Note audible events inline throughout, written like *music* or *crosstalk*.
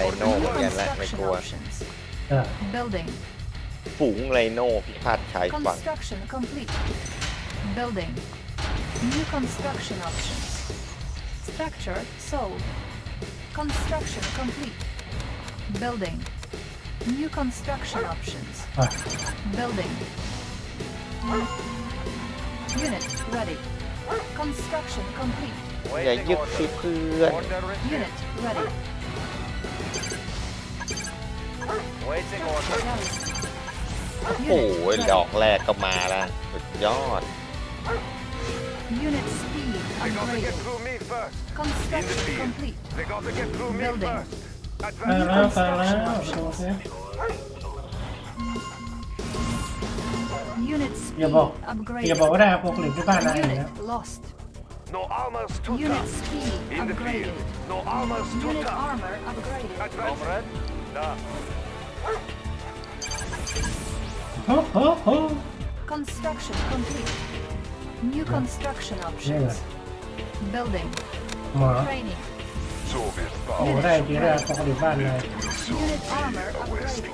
ไรโน่เหมือน New กันแหละไม่ก construction ลัว options. เออ Building. ฝูงไรโน่พิฆาตชายฝั่ง Construction complete. Building. New construction options. Structure sold. Construction complete. Building. New construction options. อ่ะ Building. Unit ready. Construction complete. อย่ายึดสิเพื่อน Order received. Unit ready. โอ้โห Unit ดอ ready. กแรกก็มาแล้วสุดยอด Unit speed They gotta get upgraded. through me first. Construction field. complete. They gotta get through me Building. first. ไป Advance. แล้วไปแล้วโอเค Unit อย่า speed บอก upgraded. อย่าบอกว่าได้เอาพวกหลิมที่บ้านได้นะ Unit lost. No armor's too Unit tough. speed In the upgraded. field. No armor's too Unit tough. armor upgraded. Advance. Comrade. Nah. โอ้โหโอ้ Construction complete. New construction Yeah. options. Building. หมอ Training. Soviet โอ้ได้จริงได้เอาพวกหลิมบ้านเลย Unit armor upgraded.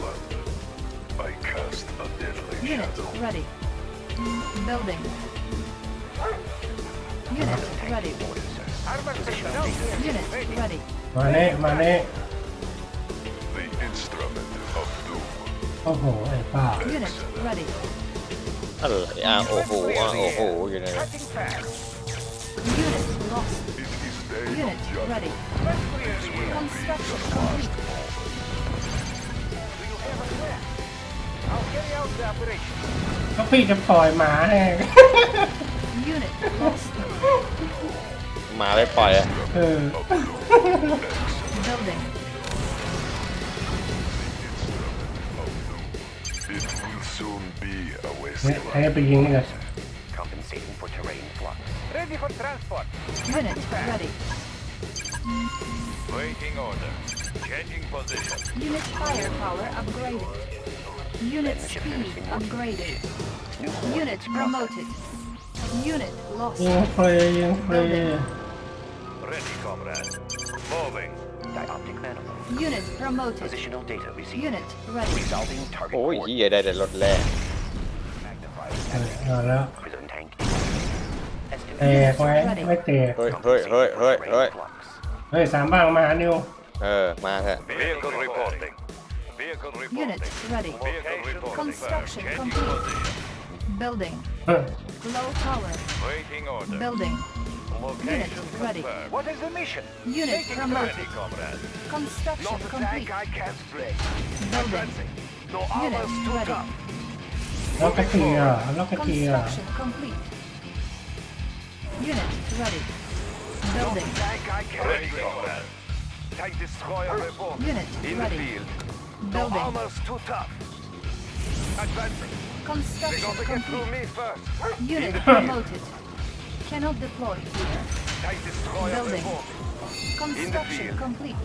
I cast a deadly Unit ready. Building. Unit ready. Armor station out here. Unit ready. มาเน่มาเน่ The instrument of doom. โอ้โห ไอ้ป้า Unit ready. อะไรอะโอ้โหอะโอ้โหอยู่ในนั้น Cutting fast. Unit lost. It is day Unit ready. Construction complete. I'll carry out the operation. ก็พี่จะปล่อยหมาแน่ Unit lost. มาไม่ปล่อยอะ เออ Building. soon be a wasteland. Kaya pagiging nila. Compensating for terrain flux. Ready for transport. Unit ready. Waiting order. Changing position. Unit firepower upgraded. Unit speed upgraded. Unit promoted. Unit lost. Oh, yeah, yeah, yeah. Ready, comrade. Moving. Dioptic manifold. Unit promoted. Positional data received. Unit ready. Resolving target โอ้ย coordinates. เฮียได้แต่รถแรก Magnified. เออเอาแล้ว Prism tank. แตกไหมไม่แตก เฮ้ยเฮ้ยเฮ้ยเฮ้ยเฮ้ย flux. เฮ้ยสามบ้างมาหานิว เออ มาเถอะ Vehicle reporting. Vehicle Unit reporting. ready. Vehicle reporting. Construction Changing complete. position. Building. เฮ้ย Low power. Waiting order. Building. Unit ready. Confirmed. What is the mission? Unit promoted. Construction Not a complete. tank I can slay. Advancing. No armor stood. Look at here, uh, look at here. Uh, Construction complete. Unit ready. Building. Not a tank I can ready, comrade. Tank destroyer reborn. Unit In ready. the field. Building. No armor stood up. Advancing. Construction complete. Unit promoted. Cannot deploy here. Building. Construction complete.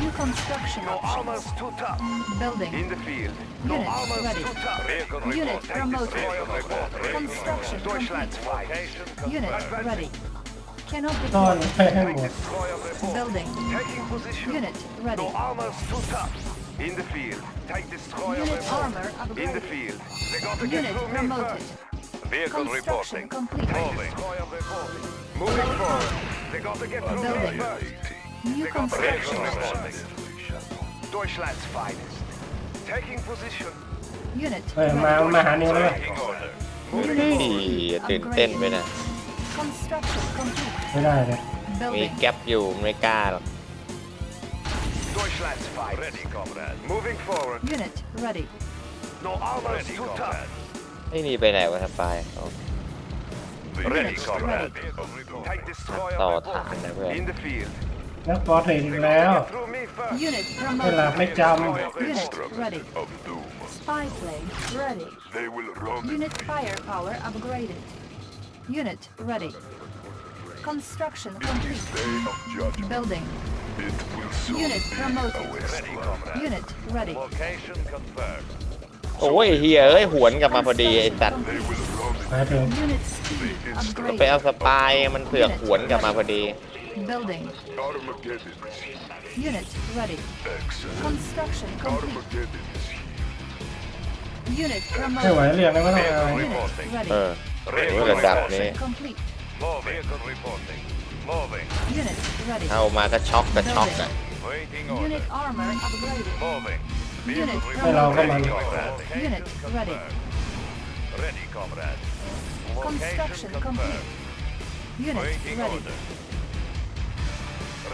New construction no options. armors too tough. Building. In the field. No Unit armors ready. too tough. Unit report. promoted. Construction Deutschland complete. Unit ready. Cannot deploy. No, Building. Taking position. Unit ready. No armors too tough. In the field. Take destroyer Unit armor upgraded. In the field. They got to Unit get promoted. first. Vehicle Construction reporting. complete. Moving. reporting. Moving forward. They got to get through me Building. first. New They got to get construction through me options. first. Deutschland's finest. Taking position. Unit เฮ้ยมา ready. มาหานิวแล้ว Taking order. เฮ้ยตื่นเต้นไปนะ Construction complete. ไม่ได้เลย มี Building. แก๊ปอยู่ไม่กล้าหรอก Deutschland's finest. Ready, comrade. Moving forward. Unit ready. No armor's too tough. ไอ้นี่ไปไหนวะสปายอ๋อ Ready, Unit comrade. ready. Tank destroyer ต่อ report. ฐานนะเพื่อน In the field. นักฟอร์เทรดอี They ก got แล้ว to get through me first. Unit เวลา promoted. ไม่จ Unit ready. Of doom. Spy plane ready. They will run. Unit firepower upgraded. Unit ready. Construction complete. Day of judgment. Building. It will soon Unit be a promoted. wasteland. Unit ready. Location confirmed. โอ้ยเฮียเอ้ยหวนกลับมาพอดีไอ้สัตว์ They will run. หมายถึง Unit speed ไปเอา upgraded. สปายมันเสือกหวนกลับมาพอดี Building. Armageddon received. Unit ready. Excellent. Construction complete. Armageddon. Unit ไม่ไหว promoted. เรียกแล้วก็ต้องเอา Unit เอ ready. อโอ้ระดับนี้ Complete. Moving. Vehicle reporting. Moving. Unit ready. เข้ามาก็ช็อกก็ช็อกอะ Waiting Unit armor upgraded. Moving. Unit ให้เราก็มัน Unit ready. Ready, comrade. Construction complete. Unit Waiting ready. order.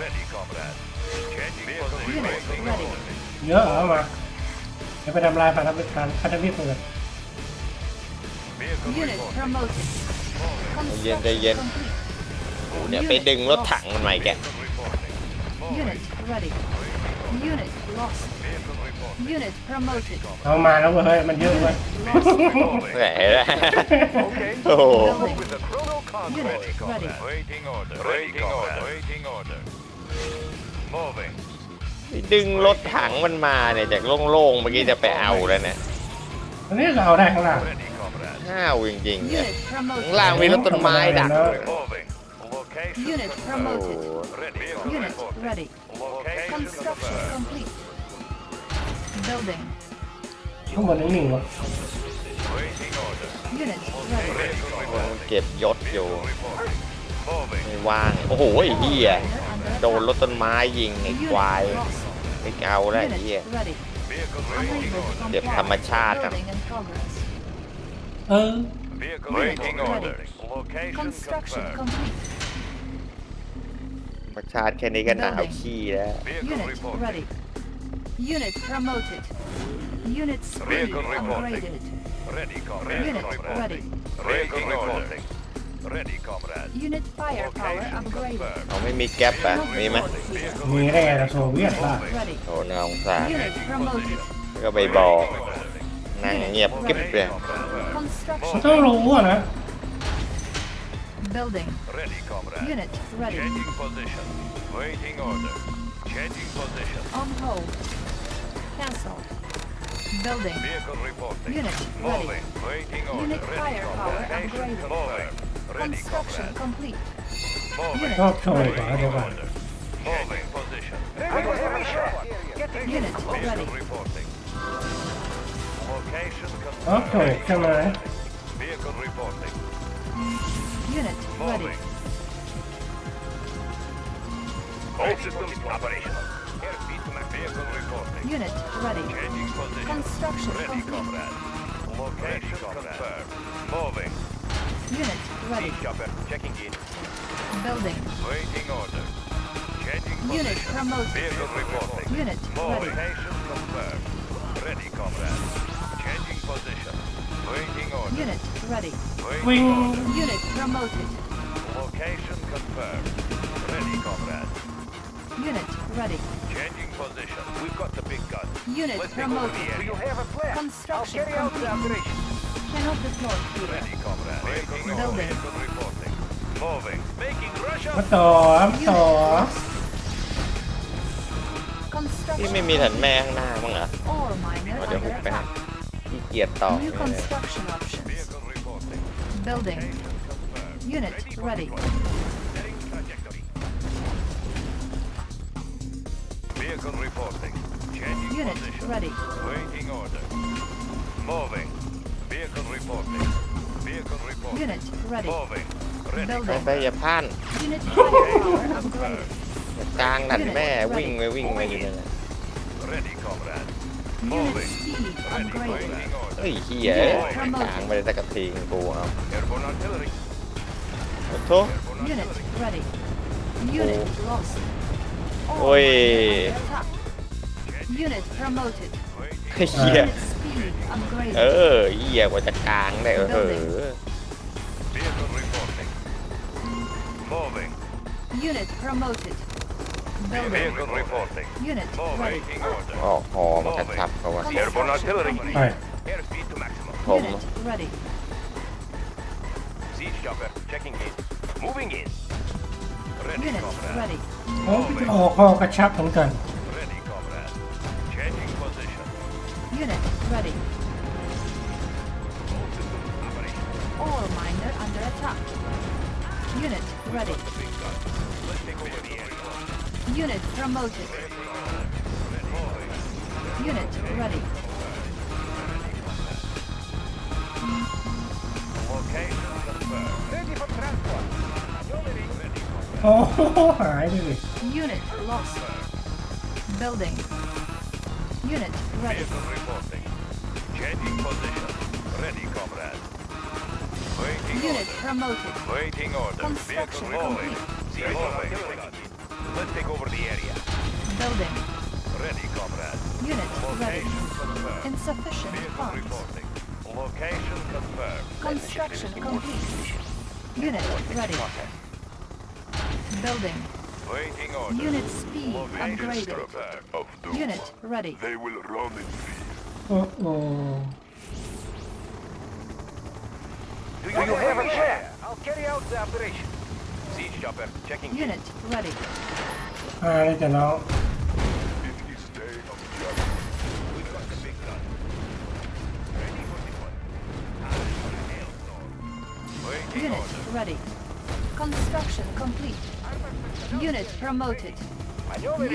Ready, comrade. Changing position. Unit Waiting ready. order. เยอะเอามาเดี๋ยวไปทำลายพันธมิตรการพันธมิตรเปิด Vehicle Unit reporting. promoted. เย็นใจเย็น complete. โอ้เนี่ยไปดึงรถถังมันใหม่แก Reporting. Unit ready. Unit lost. Vehicle reporting. Unit promoted. เอามาแล้วเว้ยเฮ้ยมันเยอะเว้ย Lost. แหมแล้วโอ้โห Building. With the chrono con- Unit Ready, ready. comrade. Waiting order. Waiting order. Waiting order. Moving. ดึงรถถังมันมาเนี่ยจากโล่งๆเมื่อกี้จะไปเอาแล้วเนี่ยอันนี้ก็เอาได้ข้างล่าง Ready, comrade. ห้าวจริงๆเนี่ย Unit ข้าง promoted. ล่างมีรถต้นไม้ดักเลย Moving. Location Unit โอ้โห promoted. ready. Unit reporting. ready. Location Construction confirmed. complete. Building. ข้างบนนิ่งๆวะ Waiting order. Unit ready. Vehicle มัน reporting. เก็บยศอยู่ Reporting. Moving. ไม่ว่าง โอ้โหไอ้เหี้ย โดนรถต้นไม้ยิงไอ้ควาย Unit lost. ไม่เอาแล้วไอ้เหี้ย Unit ready. Vehicle waiting Unable order. to เก็บธรรม comply. ชาติครับ Building in progress. เออ Vehicle Unit waiting ready. order. Location Construction confirmed. complete. ธรรมชาติแค่นี้ก็หนาวขี้แล้ว Vehicle Unit reporting. ready. Unit promoted. Unit speed Vehicle reporting. upgraded. Ready, comrade. Unit ready. Vehicle reporting. Ready, comrade. Unit firepower Location upgraded. confirmed. เอาไม่มีแก๊ปอะ มีไหม Vehicle มีได้ไงล่ะโซเวียตล่ะ Ready. โอ้น่าสงสาร Unit promoted. แล้วก็ไปบอก นั่งเงียบกิ๊บเลยมัน Construction. ต้องรู้อะนะ Building. Ready, comrade. Unit ready. Changing position. Waiting order. Changing position. On hold. Cancel. Building. Vehicle reporting. Unit ready. Moving. Waiting order. Unit firepower upgraded. Moving. Ready, Construction comrade. complete. Moving. Unit oh, come ready. Ready. Order. Moving position. Unit ready. Vehicle reporting. Location confirmed. Okay, come on. Vehicle reporting. Unit ready. All systems operational. Airspeed to my vehicle reporting. Unit ready. Changing position. Construction Ready, complete. comrade. Location confirmed. Moving. Unit ready. Chopper checking in. Building. Waiting order. Changing Unit position. promoted. Vehicle reporting. Unit Moving. ready. วิ่ง order. Unit promoted. Location confirmed. Ready, comrade. Unit ready. Changing position. We've got the big gun. Unit Let's take over the promoted. area. have a plan? Construction complete. Cannot deploy here. Ready, comrade. Waiting order. Building. Vehicle reporting. Moving. Making Russia. มาต่อมาต่อ ที่ Construction ไม่มีถันแม่ข้างหน้าบ้างเหรอ All miner เดี๋ยว under ผมไปหา attack. ขี้เกียจต่อ New construction options. Vehicle reporting. Building. Confirmed. Unit ready. Setting trajectory. Vehicle reporting. Changing Unit position. ready. Waiting order. Moving. Vehicle reporting. Vehicle reporting. Unit ready. Moving. Ready. ไป Building. *laughs* ไปอย่าพลาด Unit firepower upgraded. กลางดันแม่วิ่งไปวิ่งไปอยู่นั่นน่ะ Ready, comrade. Unit Moving. speed Ready. upgraded. Waiting order. เฮ้ยเฮียเอ้ยกลางไปตะกะทีงกูเอา Airborne artillery. โอ้โถ Airborne Unit artillery. ready. Unit lost. All Oi. miner under attack. Unit promoted. ไอ้เฮีย Unit speed เอ upgraded. อเฮียกว่าจะกลางได้เออเออ Vehicle reporting. Moving. Unit promoted. Building. Vehicle reporting. Unit Moving. ready. Waiting order. ออกหอมากระชับเขาว่า Airborne artillery. ไป Airspeed to maximum. ผม Unit ready. Siege chopper checking in. Moving in. Ready, Unit comrade. ready. โอ้ออกคอกระชับเหมือนกัน Ready, comrade. Changing position. Unit ready. All systems operational. All miner under attack. Unit ready. The big gun. Let's take over promoted. Unit ready. Location confirmed. Ready for transport. Maneuvering. Ready. Oh, *laughs* I. Unit lost. Building. Unit ready. Vehicle reporting. Changing position. Ready, comrade. Waiting Unit order. promoted. Waiting order. Construction Vehicle complete. Let's take over the area. Building. Ready, comrade. Unit Location ready. Confirmed. Insufficient Vehicle funds. Reporting. Location confirmed. Construction complete. Unit ready. Building. Waiting orders. Unit speed Location upgraded. Unit ready. They will run in free. Uh oh. Do you, Do have a chair? I'll carry out the operation. Siege chopper checking. Unit ready. Alright, and out. Unit order. ready. Construction complete. Unit promoted.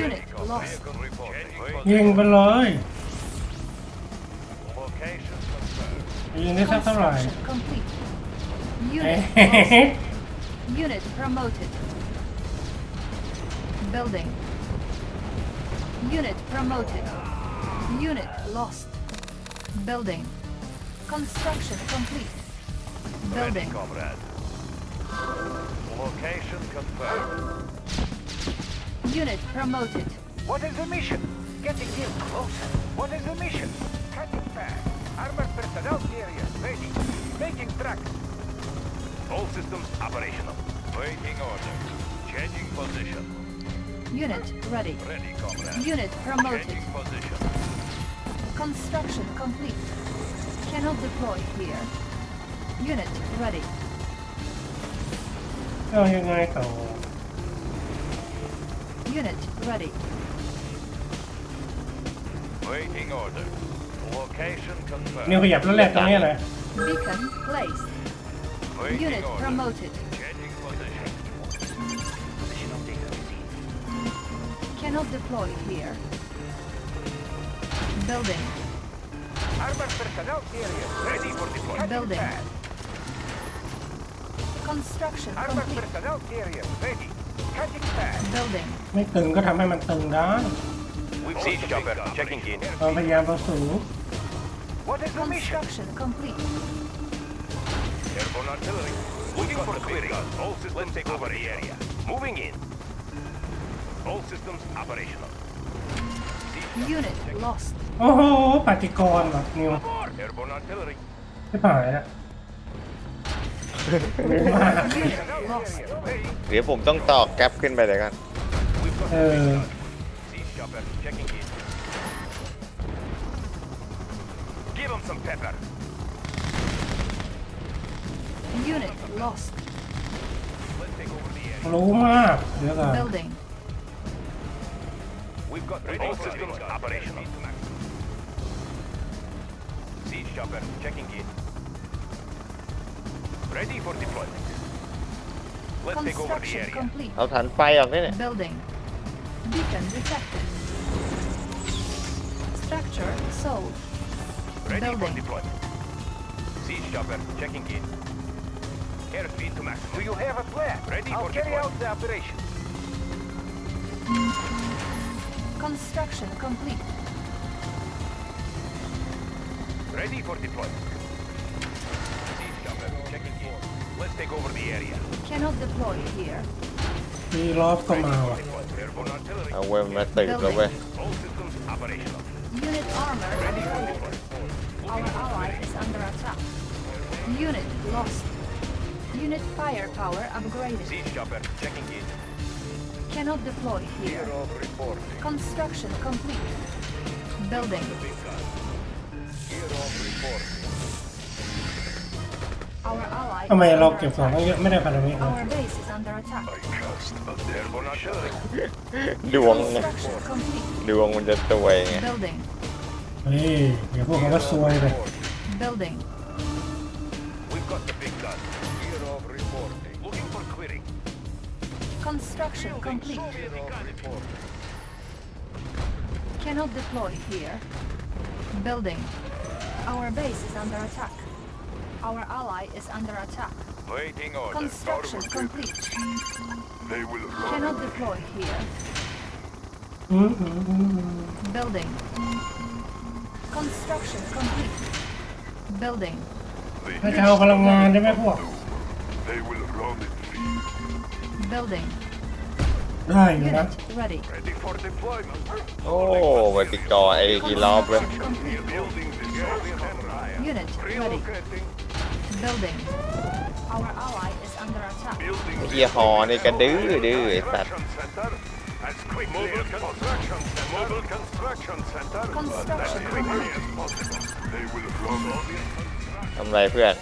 Unit lost. Vehicle reporting. ยิงไปเลย Location confirmed. ยิงได้สักเท่าไหร่ Construction complete. เอ๊ Unit ะ lost. Unit promoted. Building. Unit promoted. Unit lost. Building. Construction complete. Ready, comrade. Location confirmed. Unit promoted. What is the mission? Getting in closer. What is the mission? Cutting back. Armored personnel carrier ready. Making tracks. All systems operational. Waiting order. Changing position. Unit ready. Ready, comrade. Unit promoted. Changing position. Construction complete. Cannot deploy here. Unit ready. เอายังไงต่อ Unit ready. Waiting order. Location นิว confirmed. ขยับรถแรกตรงนี้เลย Beacon placed. Waiting Unit order. promoted. Changing position. Positional data received. Cannot deploy here. Building. Armored personnel carrier ready for deployment. Building. Construction Armored complete. personnel carrier ready. Cutting pad. Building. ไม่ตึงก็ทำให้มันตึงได้ We've Siege chopper checking in. เราพยายามเราสูง What is the mission? Construction complete. Airborne artillery. Looking for clearing. All systems Let's take over the area. Moving in. All systems operational. Unit lost. โอ้โหปฏิกรณ์ว่ะนิว Airborne artillery. ไม่ผ่านละรู้ม เดี๋ยวผมต้องต่อแก๊ปขึ้นไปเลยกัน We've got เอ the อ big gun. Siege chopper checking in. Give them some pepper. Unit lost. Let's take over the area. รู้มากเดี๋ยวก่อน Building. We've got ready all systems operational. Siege chopper checking in. Ready for deployment. Let's take over the Construction area. complete. เอาฐานไฟออกนี่เนี่ย Building. Beacon detected. Structure sold. Ready for Building. deployment. Siege chopper checking in. Airspeed to maximum. Do you have a plan? Ready for carry out the operation. Construction complete. Ready for deployment. take over the area. Cannot deploy here. มีรอบก็มาว่ะ Deploy airborne artillery. เอาเว้ยมาสืบแล้วเว้ย All systems operational. Unit armor Ready for upgraded. deployment. Our ally is under attack. Unit lost. Unit firepower upgraded. Siege chopper checking in. Cannot deploy here. of reporting. Construction complete. Building. Big gun. Gear of reporting. Our ally ทำไม is เรา under เก็บของ attack. เยอะไม่ได้พันธมิตรเลย Our base is under attack. I cast a Airborne artillery. ดวงไง Construction complete. ดวงมันจะสวยไง Building. เฮ้ยอย่าพูดคำว่าซวยเลย Building. We've got the big gun. Gear of reporting. Looking for clearing. Construction complete. Gear of reporting. Cannot deploy here. Building. Our base is under attack. Our ally is under attack. Waiting order. Construction Forward. complete. They will run. Cannot deploy here. อืมอืมอืมอืม Building. Construction complete. Building. The ถ้าจะเอาพลังงานได้ไหมพวก They will run in fear. Building. ได้อยู่นะ Unit ready. Ready for deployment. โอ้เวติกอไอ้กีรอบเลย Construction complete. Building the Soviet Empire. Unit ready. Relocating. Building. Our ally is under attack. Building ไอ้เฮียฮอนี่กระดื้อดื้อไอ้สัตว์ construction center. As quickly as construction center. Mobile construction center. Construction As quickly complete. as possible. They will run. ทำไรเพื่อน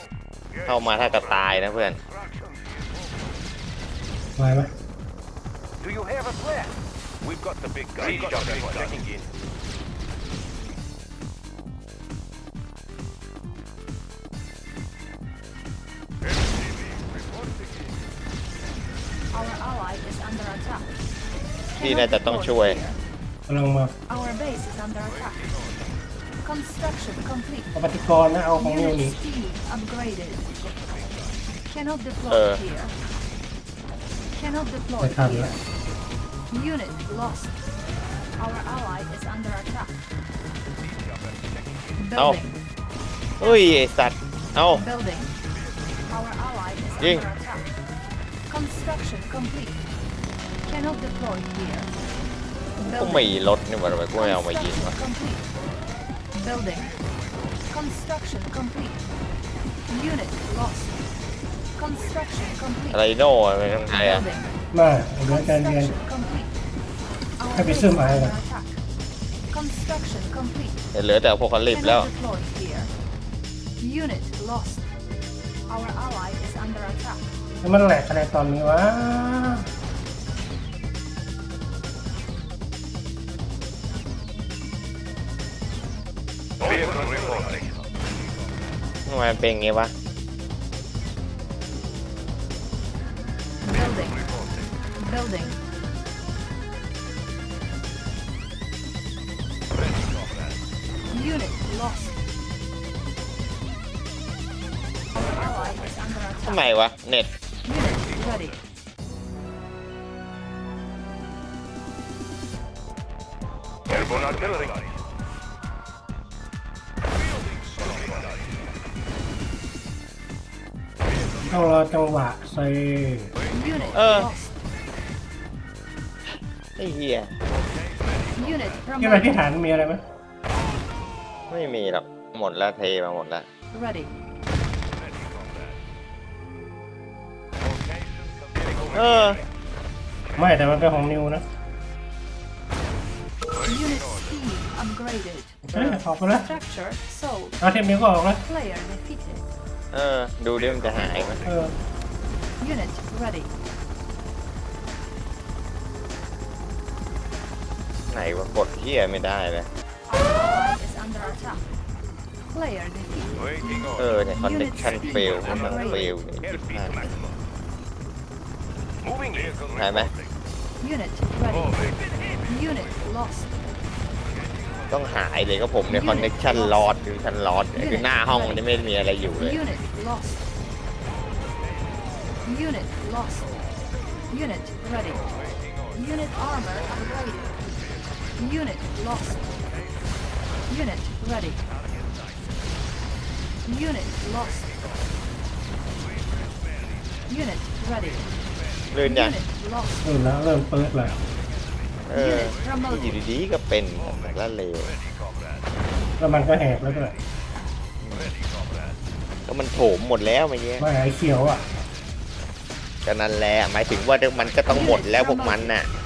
เข้ามาถ้ากระตายนะเพื่อนไหวไหม Do you have a plan? We've got the big guy. We've got the big guy. Checking in. พี่น่าจะต้องช่วย กำลังมา Our base is under attack. Construction complete. เอาปฏิกรณ์นะเอาของนิว Unit นี่ speed upgraded. Cannot deploy Uh. here. Cannot deploy ไปทันแล้ว here. Unit lost. Our ally is under attack. Oh. Building. เฮ้ยไอ้สัตว์ เอ้า Building. Our ally is Ying. under attack. Construction complete. Cannot deploy here. ก็ Building. มีรถนี่หว่าทำไมกูไม่เอามายิงวะ Construction complete. Building. Construction complete. Unit lost. Construction complete. อะไรโน่อะไรทั้งไทยอะ Building. มาเดี๋ยวใจเย็น Construction complete. Our ให้ไป base ซื้อ is ไม้ under ก่อน attack. Construction complete. เหลือแต่พวกคลิปแล้ว Cannot deploy here. Unit lost. Our ally is under attack. แล้วมันแหลกอะไรตอนนี้วะ ทำไมมันเป็นอย่างงี้วะ Building. Building. Unit lost. Our ally is under ทำ attack. ไมวะ เน็ต ต้องรอจังหวะใส่ Unit Uh. lost. ไอ้เหี้ย Unit ที่อะไรที่ promoted. ฐานมีอะไรไหมไม่มีหรอก หมดแล้วเทมาหมดแล้ว Ready. เออ ไม่แต่มันเป็นของนิวนะ Unit speed upgraded. เฮ้ยออกไปแล้ว Structure sold. เอาเทปนี้ก็ออกแล้ว Player defeated. เออ ดูดิมันจะหายไหมเออ Unit ready. ไหนวะกดเหี้ยไม่ได้เลย Our ally is under attack. Player defeated. Waiting เอ order. อเนี่ยคอนเนคชั่นเฟลมันเฟลเนี่ย Airspeed maximum. Moving vehicle หายไหม Unit ready. Unit lost. ต้องหายเลยก็ผมในคอนเนคชั่นลอดคือชันลอดเนี่ยคือหน้าห้องมันไม่มีอะไรอยู่เลย Unit lost. Unit lost. Unit ready. Unit armor upgraded. Unit lost. Unit ready. Unit lost. Unit ready. ลื่นยัง Unit lost. เริ่มแล้วเริ่มเปิดแล้ว เอออยู่ดีๆก็เป็นละเลวแล้วมันก็แหกแล้วด้วยก็มันโถมหมดแล้วเมื่อกี้ไม่ไอ้เขียวอะก็นั่นแหละหมายถึงว่ามันก็ต้องหมดแล้วพวกมันน่ะ Unit